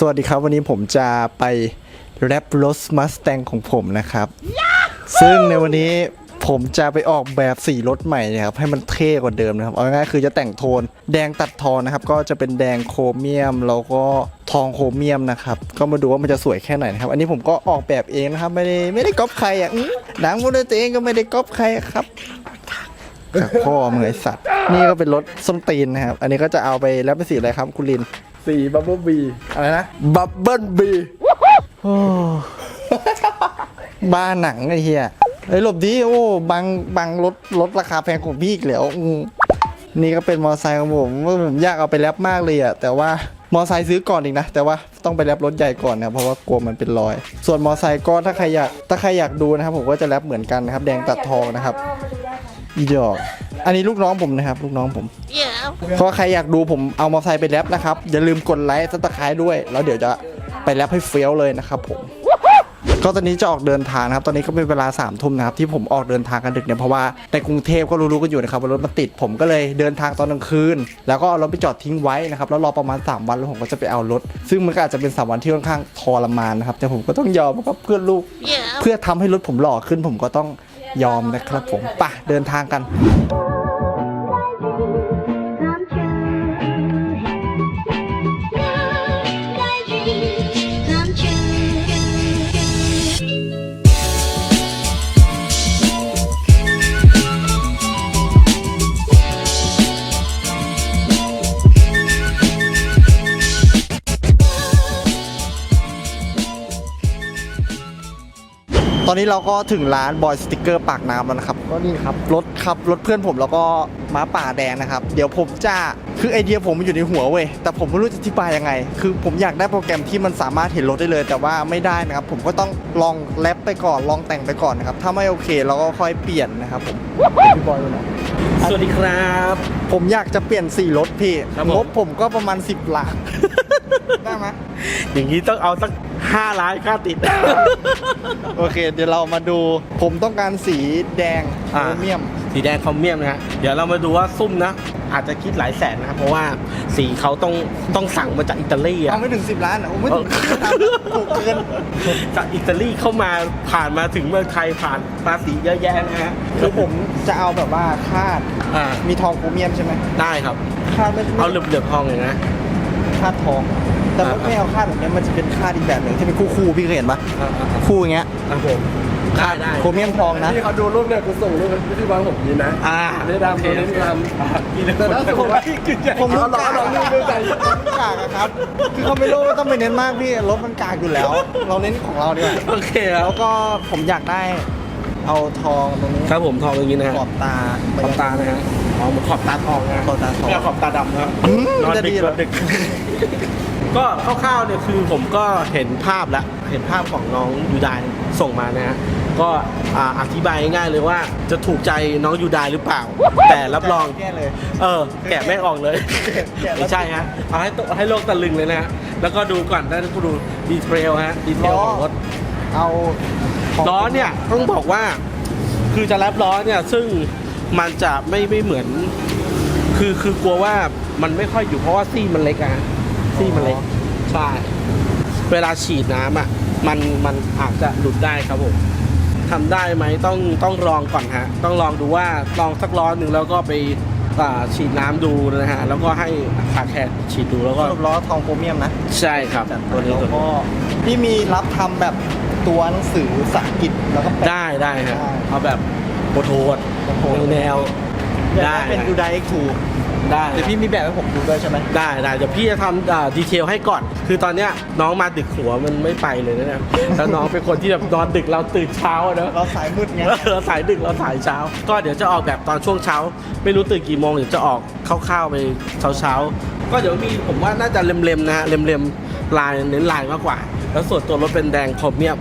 สวัสดีครับวันนี้ผมจะไปแรปรถมัสแตงของผมนะครับ ซึ่งในวันนี้ผมจะไปออกแบบสีรถใหม่นะครับให้มันเท่กว่าเดิมนะครับเอาง่ายๆคือจะแต่งโทน แดงตัดทองนะครับ ก็จะเป็นแดงโครเมียมแล้วก็ทองโครเมียมนะครับ ก็มาดูว่ามันจะสวยแค่ไหนนะครับ อันนี้ผมก็ออกแบบเองนะครับ ไม่ได้ไม่ได้ก๊อปใครอะอื้อหนังมูลตัวเองก็ไม่ได้ก๊อปใครอะครับจากพ่อมึงไอสัตว์ นี่ก็เป็นรถส้นตีนนะครับ อันนี้ก็จะเอาไปแล้วเป็นสีอะไรครับคุณลิน สีบับเบิ้ลบีอะไรนะบับเบิ้ลบีบ้าหนังไอ้เหี้ยไอ้ยหลบดีโอ้บังบังรถรถราคาแพงของพี่อีกแล้วอืมนี่ก็เป็นมอไซค์ของผมว่าผมอยากเอาไปแรปมากเลยอะแต่ว่ามอไซค์ซื้อก่อนอีกนะ แต่ว่าต้องไปแรปรถใหญ่ก่อนนะเพราะว่ากลัวมันเป็นรอย ส่วนมอไซค์ก็ถ้าใครอยากถ้าใครอยากดูนะครับ ผมก็จะแรปเหมือนกันนะครับ แดงตัดทองนะครับอีดอก อันนี้ลูกน้องผมนะครับลูกน้องผมเพราะใครอยากดูผมเอามอเตอร์ไซค์ไปแรปนะครับ อย่าลืมกดไลค์ซับสไครต์ด้วย แล้วเดี๋ยวจะไปแรปให้เฟี้ยวเลยนะครับผม ก็ตอนนี้จะออกเดินทางนะครับ ตอนนี้ก็เป็นเวลา3ามทุ่มนะครับที่ผมออกเดินทางกันดึกเนี่ยเพราะว่าในกรุงเทพก็รู้ๆกันอยู่นะครับว่ารถมันติดผมก็เลยเดินทางตอนกลางคืน แล้วก็เอารถไปจอดทิ้งไว้นะครับแล้วรอประมาณ 3 วันแล้วผมก็จะไปเอารถ ซึ่งมันก็อาจจะเป็น 3 วันที่ค่อนข้างทรมานนะครับแต่ผมก็ต้องยอมครับเพื่อลูกเพื่อทำให้รถผมหล่อขึ้นผมก็ต้อง ยอมนะครับผมป่ะเดินทางกัน ตอนนี้เราก็ถึงร้านบอยสติกเกอร์ปากน้ำแล้วนะครับก็นี่ครับรถครับรถเพื่อนผมแล้วก็ม้าป่าแดงนะครับ เดี๋ยวผมจะคือไอเดียผมมันอยู่ในหัวเว้ยแต่ผมไม่รู้จะอธิบายยังไง คือผมอยากได้โปรแกรมที่มันสามารถเห็นรถได้เลย แต่ว่าไม่ได้นะครับ ผมก็ต้องลองแรปไปก่อนลองแต่งไปก่อนนะครับถ้าไม่โอเคเราก็ค่อยเปลี่ยนนะครับผมพี่บอยดูหน่อยสวัสดีครับ ผมอยากจะเปลี่ยนสีรถพี่ครับผมงบผมก็ประมาณ 10ล้านได้ไหมอย่างนี้ต้องเอาสัก ห้าล้านค่าติด โอเค เดี๋ยวเรามาดู ผมต้องการสีแดงโคอ่ารเมียม สีแดงคอมเมียมนะฮะ เดี๋ยวเรามาดูว่าซุ่มนะ อาจจะคิดหลายแสนนะครับ เพราะว่าสีเขาต้องต้องสั่งมาจากอิตาลีอะ เอาไม่ถึง 10 ล้านอะโอ้ไม่ถึงถูกเกิน จากอิตาลีเข้ามาผ่านมาถึงเมืองไทยผ่านภาษีเยอะแยะนะฮะคือผมจะเอาแบบว่าคาด อ่ามีทองโครเมียมใช่ไหมได้ครับ คาดไม่เอาเหลือบๆทองเลยนะ คาดทอง แต่อ่าไม่เอาคาดแบบนี้มันจะเป็นคาดอีกแบบหนึ่งที่เป็นคู่คู่ๆพี่เคยเห็นปะอ่าคู่อย่างเงี้ยๆครับผมได้ได้โครเมียมทองนะ ที่เขาดูรูปเนี่ยกูส่งรูปให้พี่บางผมนี่นะอ่า เนื้อดำโอเคเนื้อดำแต่ถ้าสมมติว่าผมรู้เอากากเอาเอาเอาเอาผมกากอะครับ คือเขาไม่รู้ว่าต้องไปเน้นมากพี่รถมันกากอยู่แล้ว เราเน้นของเราดีกว่าโอเคครัแล้บวก็ผมอยากได้ เอาทองตรงนี้ครับผมทองอย่างนี้นะฮะขอบตาขอบตานะฮะอ๋อเหมือนขอบตาทองนะขอบตาทอง ไม่ใช่ขอบตาดำนะครับอืมนอนจะดึดีกเหรนออนดึก ก็คร่าวๆเนี่ยคือผมก็เห็นภาพแล้วเห็นภาพของน้องยูไดส่งมานะฮะก็อ่าอธิบายง่ายๆเลยว่าจะถูกใจน้องยูไดหรือเปล่า แต่รับรอง แก้เลย เออ แกะไม่ออกเลยแกะแล้ว ไม่ใช่ฮะเอาให้ตัวให้โลกตะลึงเลยนะฮะแล้วก็ดูก่อนได้ก็ดูดีเทลฮะดีเทลของรถ เอาของล้อเนี่ยต้องบอกว่าคือจะแรปล้อเนี่ยซึ่งมันจะไม่ไม่เหมือน คือคือกลัวว่ามันไม่ค่อยอยู่เพราะว่าซี่มันเล็กอะซี่มันเล็ก ใช่ เวลาฉีดน้ำอะ มันมันอาจจะหลุดได้ครับผมทำได้ไหมต้องต้องลองก่อนฮะ ต้องลองดูว่าลองสักล้อหนึ่งแล้วก็ไปอ่าฉีดน้ำดูนะฮะ แล้วก็ให้ขาแคร์ฉีดดูแล้วสก็รุปล้อทองโครเมียมนะใช่ครับตัวนี้แล้วตัวนี้ก็พี่มีรับทำแบบตัวหนังสือภาษาอังกฤษแล้วก็แปะ ได้ได้ฮะได้เอาแบบโปรโทดโปรโทษ แนวได้ได้เป็นฮะ ดูไดเอ็กทู ได้เดี๋ยวพี่มีแบบให้ผมดูด้วยใช่ไหมได้ได้เดี๋ยวพี่จะทำอ่าดีเทลให้ก่อน คือตอนเนี้ยน้องมาดึกหัวมันไม่ไปเลยนะเนี่ยแล้วน้องเป็นคนที่แบบนอนดึกเราตื่นเช้าอะเนอะเราสายมืดไงเราสายดึกเราสายเช้า ก็เดี๋ยวจะออกแบบตอนช่วงเช้า ไม่รู้ตื่นกี่โมงเดี๋ยวจะออกคร่าวๆไปเช้าเช้าๆก็เดี๋ยวมีผมว่าน่าจะเล็มๆนะฮะเล็มๆลายเน้นลายมากกว่า แล้วส่วนตัวรถเป็นแดงคอมเมียม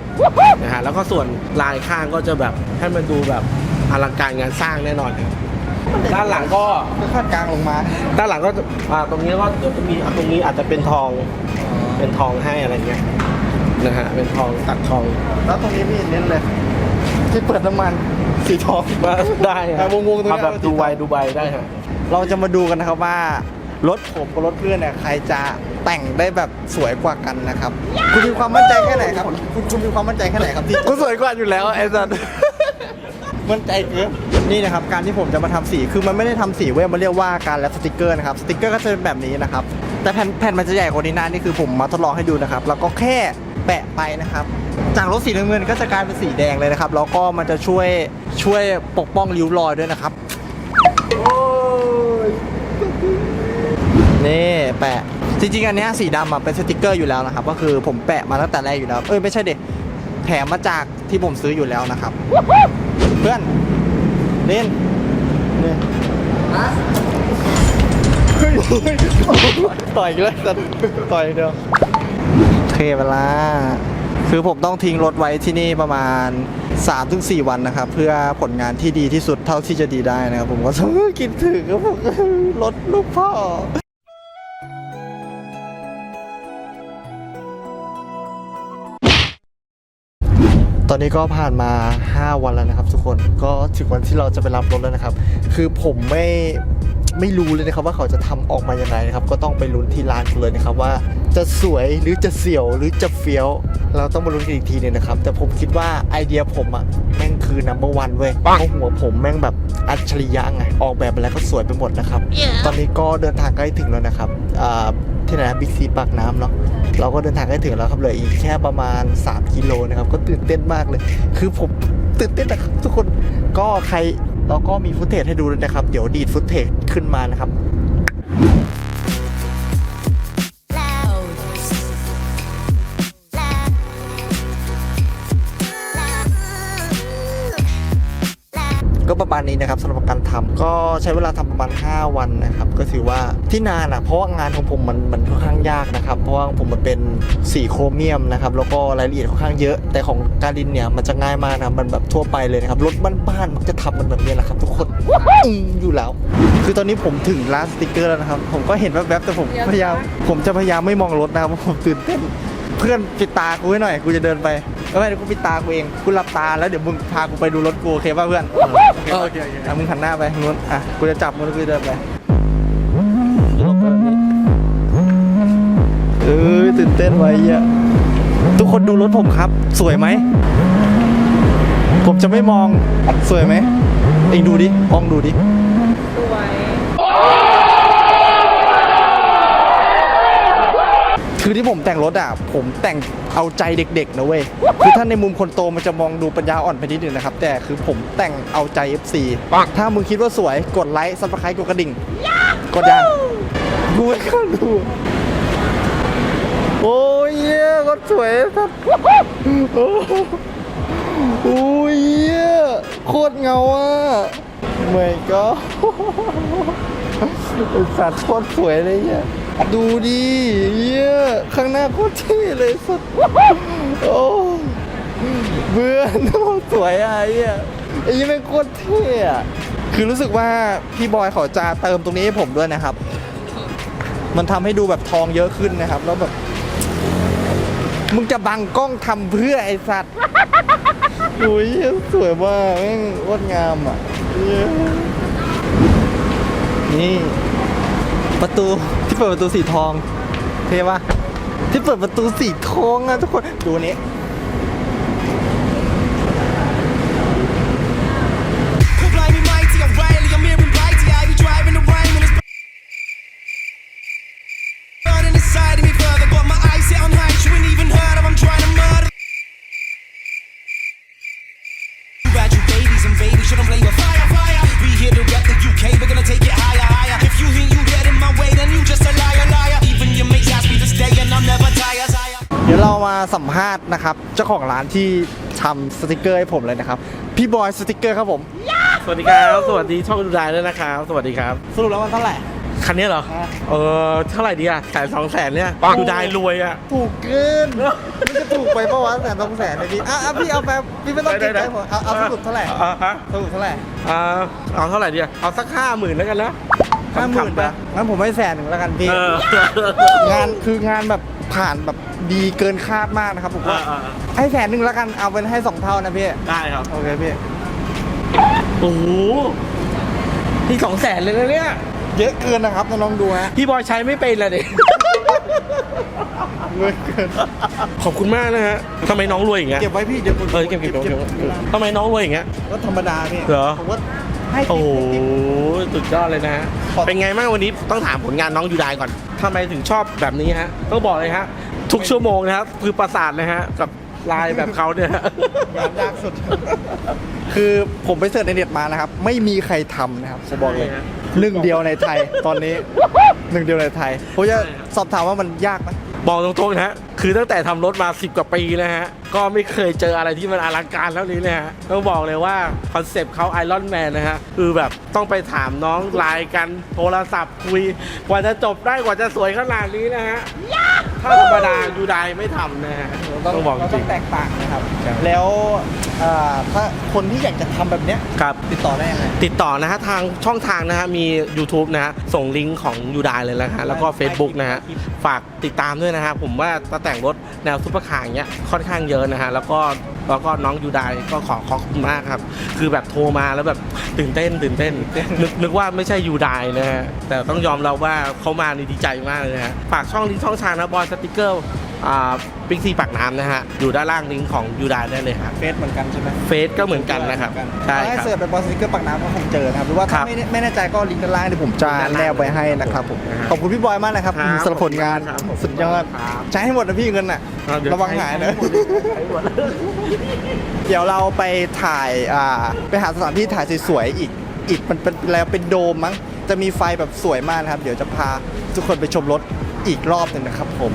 นะฮะแล้วก็ส่วนลายข้างก็จะแบบให้มันดูแบบอลังการงานสร้างแน่นอนครับ ด้านหลังก็ก็คาดกลางลงมา ด้านหลังก็จะอ่าตรงนี้ก็เดี๋ยวจะมีอะตรงนี้อาจจะเป็นทองเป็นทองให้อะไรเงี้ยนะฮะเป็นทองตัดทองแล้วตรงนี้พี่เน้นเลย ที่เปิดน้ำมันสีทอง มาได้อะวงๆตรงนี้ เอาแบบเอาสีดูไวทองดูไวได้ฮะเราจะมาดูกันนะครับว่ารถผมกับรถเพื่อนเนี่ยใครจะแต่งได้แบบสวยกว่ากันนะครับ คุณมีความมั่นใจแค่ไหนครับ คุณคุณมีความมั่นใจแค่ไหนครับที่กูสวยกว่าอยู่แล้วไอ้สัสมั่นใจเกิน นี่นะครับการที่ผมจะมาทำสีคือมันไม่ได้ทำสีเว้ยมันเรียกว่าการแรปสติกเกอร์นะครับสติกเกอร์ก็จะเป็นแบบนี้นะครับแต่แผ่นแผ่นมันจะใหญ่กว่านี้นะนี่คือผมมาทดลองให้ดูนะครับแล้วก็แค่แปะไปนะครับ จากรถสีน้ำเงินก็จะกลายเป็นสีแดงเลยนะครับแล้วก็มันจะช่วยช่วยปกป้องริ้วรอยด้วยนะครับนี่แปะจริงๆอันเนี้ยสีดำอะเป็นสติกเกอร์อยู่แล้วนะครับก็คือผมแปะมาตั้งแต่แรกอยู่แล้วเอ้ยไม่ใช่เด็แถมมาจากที่ผมซื้ออยู่แล้วนะครับ เพื่อน เล่นนี่เฮ้ยต่อยอีกเลยสัตว์ต่อยเดียวเทเวลา คือผมต้องทิ้งรถไว้ที่นี่ประมาณ 3-4 วันนะครับ เพื่อผลงานที่ดีที่สุดเท่าที่จะดีได้นะครับ ผมก็ต้องคิดถึงครับผมรถลูกพ่อ อนนี้ก็ผ่านมา 5 วันแล้วนะครับ ทุกคนก็ถึงวันที่เราจะไปรับรถแล้วนะครับ คือผมไม่ไม่รู้เลยนะครับว่าเขาจะทำออกมายังไงนะครับ ก็ต้องไปลุ้นที่ร้านกันเลยนะครับว่าจะสวยหรือจะเสี่ยวหรือจะเฟี้ยว เราต้องมาลุ้นกันอีกทีหนึงนะครับ แต่ผมคิดว่าไอเดียผมอะแม่งคือ number one เว้ยเพราะหัวผมแม่งแบบอัจฉริยะไงออกแบบอะไรก็สวยไปหมดนะครับตอนนี้ก็เดินทางใกล้ถึงแล้วนะครับอ่า ที่ไหนนะบิ๊กซีปากน้ำเนาะเราก็เดินทางใกล้ถึงแล้วครับเหลืออีกแค่ประมาณ 3 กิโลนะครับ ก็ตื่นเต้นมากเลย คือผมตื่นเต้นนะครับทุกคนก็ใครเราก็มีฟุตเทจให้ดูด้วยนะครับ เดี๋ยวดีดฟุตเทจขึ้นมานะครับ นี้นะครับสำหรับการทำก็ใช้เวลาทำประมาณ 5 วันนะครับ ก็ถือว่าที่นานอะเพราะว่างานของผมมันมันค่อนข้างยากนะครับ เพราะว่าผมมันเป็นสีโครเมียมนะครับ แล้วก็รายละเอียดค่อนข้างเยอะ แต่ของการดินเนี่ยมันจะง่ายมากนะมันแบบทั่วไปเลยนะครับรถบ้านๆมักจะทำมันแบบนี้แหละครับ ทุกคนอืมอยู่แล้ว คือตอนนี้ผมถึงร้านสติกเกอร์แล้วนะครับ ผมก็เห็นแวบๆแต่ผมพยายามผมจะพยายามไม่มองรถนะครับเพราะผมตื่นเต้น เพื่อนปิดตากูให้หน่อย กูจะเดินไปแล้วไม่เดี๋ยวกูปิดตากูเองกูหลับตาแล้วเดี๋ยวมึงพากูไปดูรถกูโอเคป่ะเพื่อนโอเคโอเคอะมึงหันหน้าไปนู้นอะกูจะจับมึงแล้วกูจะเดินไปเอ้ยตื่นเต้นไว้อะทุกคนดูรถผมครับ สวยไหมผมจะไม่มองสวยไหมเองดูดิมองดูดิ คือ ที่ผมแต่งรถอะผมแต่งเอาใจเด็กๆนะเว้ยคือถ้าในมุมคนโตมันจะมองดูปัญญาอ่อนไปนิดนึงนะครับ แต่คือผมแต่งเอาใจ FC ถ้ามึงคิดว่าสวยกดไลค์ซับสไครต์กดกระดิ่งกดยังกูไม่เข้าดูโอ้ยเหี้ยรถสวยสัสโอ้โอ้ยเหี้ยโคตรเงาอะไม่ก็ไอสัตว์โคตรสวยเลยเนี่ย ดูดิเหี้ยข้างหน้าโคตรเท่เลยสัตว์โอ้เบื่อน้องสวยอะไอ้เหี้ยไอ้ยี่แม่งโคตรเท่อะคือรู้สึกว่าพี่บอยเขาจะเติมตรงนี้ให้ผมด้วยนะครับ มันทำให้ดูแบบทองเยอะขึ้นนะครับ แล้วแบบ มึงจะบังกล้องทำเพื่อไอสัตว์อุ้ยสวยมากแม่งโคตรงามอะเย้นี่ประตู ที่เปิดประตูสีทองเท่ปะที่เปิดประตูสีทองอะทุกคนดูนี้ สัมภาษณ์นะครับเจ้าของร้านที่ทำสติกเกอร์ให้ผมเลยนะครับ พี่บอยสติกเกอร์ครับผมสวัสดีครับ สวัสดีช่องดูดายด้วยนะครับ สวัสดีครับ สรุปแล้วมันเท่าไหร่ คันนี้เหรออะเออเท่าไหร่ดีอะขายสองแสนเนี่ยดูดายรวยอะถูกเกินมันจะถูกไปปะวะแสนสองแสนเลยพี่อะอะพี่เอาแบบพี่ไม่ต้องเก็บใจผมเอาเอาสรุปเท่าไหร่อ่าฮะสรุปเท่าไหร่อ่าเอาเท่าไหร่ดีอะเอาสักห้าหมื่นแล้วกันนะห้าหมื่นขำๆปะงั้นผมให้แสนหนึ่งแล้วกันพี่เอองานคืองานแบบ ผ่านแบบดีเกินคาดมากนะครับผมว่าอ่าอ่าให้แสนหนึ่งแล้วกันเอาเป็นให้สองเท่านะพี่ได้ครับ โอเคพี่โอ้โหนี่สองแสนเลยนะเนี่ย เยอะเกินนะครับน้องๆดูฮะพี่บอยใช้ไม่เป็นเลยดิเยอะเกินขอบคุณมากนะฮะทำไมน้องรวยอย่างเงี้ยเก็บไว้พี่เดี๋ยวผมเออเก็บเก็บเก็บเก็บทำไมน้องรวยอย่างเงี้ย ก็ธรรมดาพี่เหรอ ผมว่า ให้โอ้โหติ๊บสุดยอดเลยนะฮะขอบเป็นไงบ้างวันนี้ต้องถามผลงานน้องยูไดก่อนทำไมถึงชอบแบบนี้ฮะ ต้องบอกเลยฮะ ทุกชั่วโมงนะครับคือประสาทเลยฮะ กับลายแบบเขาเนี่ยงานยากสุด คือผมไปเสิร์ชในเน็ตมานะครับ ไม่มีใครทำนะครับผมบอกเลยใช่ฮะหนึ่งเดียวในไทยตอนนี้หนึ่งเดียวในไทยผมจะสอบถามว่ามันยากไหม บอกตรงๆนะฮะคือตั้งแต่ทำรถมา 10 กว่าปีนะฮะ ก็ไม่เคยเจออะไรที่มันอลังการเท่านี้นะฮะ ต้องบอกเลยว่าคอนเซปต์เขาไอรอนแมนนะฮะ คือแบบต้องไปถามน้องไลน์กันโทรศัพท์คุย กว่าจะจบได้กว่าจะสวยขนาดนี้นะฮะ ถ้าธรรมดายูไดไม่ทำนะฮะต้องบอกเราจต้ริองง แตกต่างนะครับครับแล้วอ่าถ้าคนที่อยากจะทำแบบเนี้ยครับ ติดต่อได้ยังไง ติดต่อนะฮะทางช่องทางนะฮะมี YouTube นะฮะส่งลิงก์ของยูไดเลยนะฮะแล้วก็ Facebook นะฮะฝากติดตามด้วยนะฮะผมว่าตาแต่งรถแนวซุปเปอร์คาร์อย่างเงี้ยค่อนข้างเยอะนะฮะแล้วก็ แล้วก็น้องยูไดก็ขอขอบคุณมากครับ คือแบบโทรมาแล้วแบบตื่นเต้นตื่นเต้นนึกนึกว่าไม่ใช่ยูไดนะฮะแต่ต้องยอมรับว่าเขามานี่ดีใจมากเลยฮะฝากช่องนี้ช่องชางนะบอยสติกเกอร์ บิ๊กซีปากน้ำนะฮะ อยู่ด้านล่างลิงก์ของยูไดได้เลยฮะเฟซเหมือนกันใช่ไหมเฟซก็เหมือนกันนะครับใช่ถ้าให้ครับเสิร์ชเป็นบอสสติกเกอร์ปากน้ำก็คงเจอนะครับหรือว่าครัถ้าบไม่แน่ไม่แน่ใจก็ลิงก์ด้านล่างเดี๋ยวผมจะด้านล่างแนบไว้ให้นะครับผมนะครับขอบคุณพี่บอยมากนะครับครับสำหรับผลงานครับสุดยอดครับใช้ให้หมดนะพี่เงินน่ะเอาเดี๋ยวระวังหายนะใช้หมดเลยใช้หมดเลยเดี๋ยวเราไปถ่ายอ่าไปหาสถานที่ถ่ายสวยๆอีกอีกมันเป็นแล้วเป็นโดมมั้งจะมีไฟแบบสวยมากนะครับ เดี๋ยวจะพาทุกคนไปชมรถอีกรอบหนึ่งนะครับผม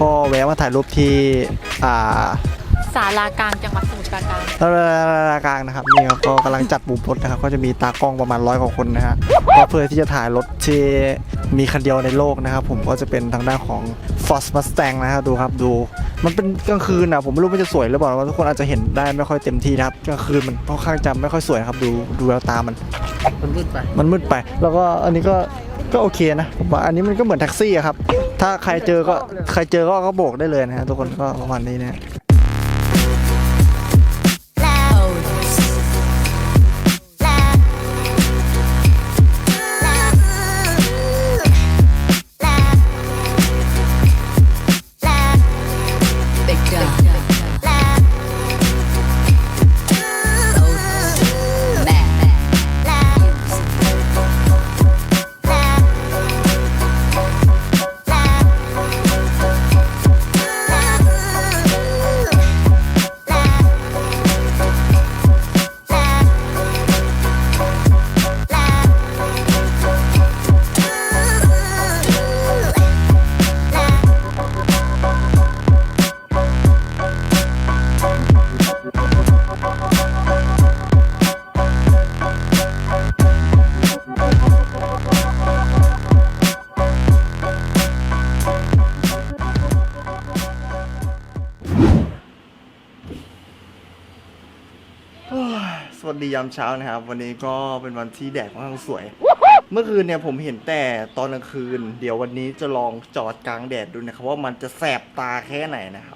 ก็แวะมาถ่ายรูปที่อ่าศาลากลางจังหวัดสมุทรปราการรากลางนะครับนี่ครับก็กำลังจัดบูมรถนะครับ ก็จะมีตากล้องประมาณร้อยกว่าคนนะฮะก็เพื่อที่จะถ่ายรถที่มีคันเดียวในโลกนะครับ ผมก็จะเป็นทางด้านของ Ford Mustang นะครับดูครับดูมันเป็นกลางคืนนะผมไม่รู้มันจะสวยหรือเปล่าว่าทุกคนอาจจะเห็นได้ไม่ค่อยเต็มที่นะครับกลางคืนมันค่อนข้างจะไม่ค่อยสวยครับดูดูแววตามัน มันมืดไปมันมืดไป แล้วก็อันนี้ก็ก็โอเคนะผมว่าอันนี้มันก็เหมือนแท็กซี่อะครับ ถ้าใครเจอก็ใครเจอก็ก็โบกได้เลยนะฮะทุกคนก็ประมาณนี้นะฮะ วัสดียามเช้านะครับ วันนี้ก็เป็นวันที่แดดค่อนข้างสวย เมื่อคืนเนี่ยผมเห็นแต่ตอนกลางคืน เดี๋ยววันนี้จะลองจอดกลางแดดดูนะครับว่ามันจะแสบตาแค่ไหนนะครับ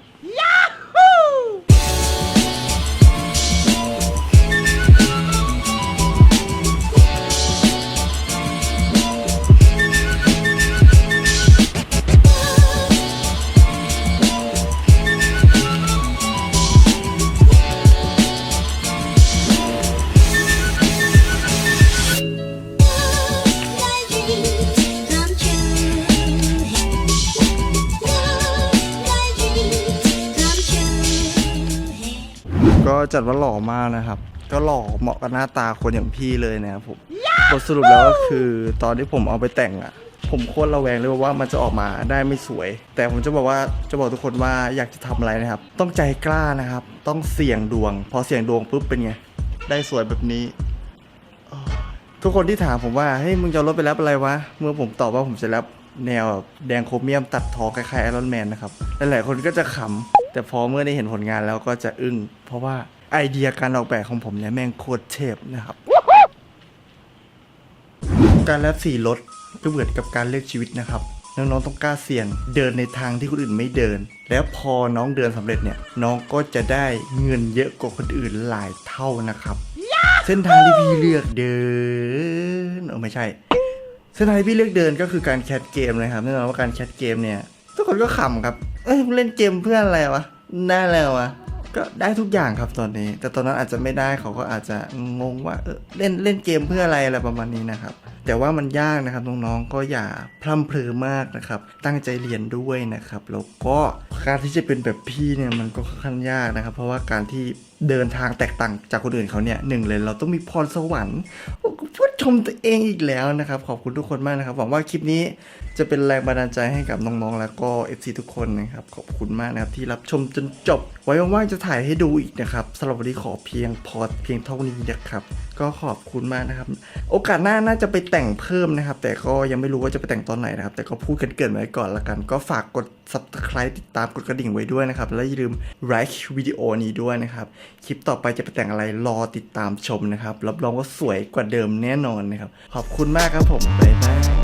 จัดว่าหล่อมากนะครับ ก็หล่อเหมาะกับหน้าตาคนอย่างพี่เลยนะครับผมบทสรุปแล้วก็คือตอนที่ผมเอาไปแต่งอะผมโคตรระแวงเลยว่ามันจะออกมาได้ไม่สวย แต่ผมจะบอกว่าจะบอกทุกคนว่าอยากจะทำอะไรนะครับ ต้องใจกล้านะครับ ต้องเสี่ยงดวง พอเสี่ยงดวงปุ๊บเป็นไง ได้สวยแบบนี้ ทุกคนที่ถามผมว่าเฮ้ยมึงจะเอารถไปแล้วอะไรวะ เมื่อผมตอบว่าผมจะแรปแนวแบบแดงโครเมียมตัดทอคล้ายๆไอรอนแมนนะครับหลายๆคนก็จะขำแต่พอเมื่อได้เห็นผลงานแล้วก็จะอึ้งเพราะว่า ไอเดียการออกแบบของผมเนี่ยแม่งโคตรเทพนะครับ การแรปสีรถก็เหมือนกับการเลือกชีวิตนะครับน้องๆต้องกล้าเสี่ยงเดินในทางที่คนอื่นไม่เดิน แล้วพอน้องเดินสำเร็จเนี่ย น้องก็จะได้เงินเยอะกว่าคนอื่นหลายเท่านะครับ เส้นทางที่พี่เลือกเดินเออไม่ใช่ เส้นทางที่พี่เลือกเดินก็คือการแคสเกมนะครับแน่นอนว่าการแคสเกมเนี่ยทุกคนก็ขำครับ เอ้ยเล่นเกมเพื่ออะไรวะได้แล้ววะ ก็ได้ทุกอย่างครับตอนนี้ แต่ตอนนั้นอาจจะไม่ได้เขาก็อาจจะงงว่าเออเล่นเล่นเกมเพื่ออะไรอะไรประมาณนี้นะครับ แต่ว่ามันยากนะครับน้องๆก็อย่าพร่ำเพลอมากนะครับ ตั้งใจเรียนด้วยนะครับแล้วก็การที่จะเป็นแบบพี่เนี่ยมันก็ค่อนข้างยากนะครับ เพราะว่าการที่ เดินทางแตกต่างจากคนอื่นเขาเนี่ยหนึ่งเลยเราต้องมีพรสวรรค์โอ้กูพูดชมตัวเองอีกแล้วนะครับ ขอบคุณทุกคนมากนะครับ หวังว่าคลิปนี้จะเป็นแรงบันดาลใจให้กับน้องๆ แล้วก็ FC ทุกคนนะครับ ขอบคุณมากนะครับที่รับชมจนจบ ไว้ว่างๆจะถ่ายให้ดูอีกนะครับสำหรับวันนี้ขอเพียงพอเพียงเท่านี้นะครับก็ขอบคุณมากนะครับ โอกาสหน้าน่าจะไปแต่งเพิ่มนะครับ แต่ก็ยังไม่รู้ว่าจะไปแต่งตอนไหนนะครับ แต่ก็พูดกันเกินไว้ก่อนละกัน ก็ฝากกด subscribe ติดตามกดกระดิ่งไว้ด้วยนะครับ และอย่าลืม like วิดีโอนี้ด้วยนะครับ คลิปต่อไปจะไปแต่งอะไรรอติดตามชมนะครับ รับรองว่าสวยกว่าเดิมแน่นอนนะครับ ขอบคุณมากครับผมบ๊ายบาย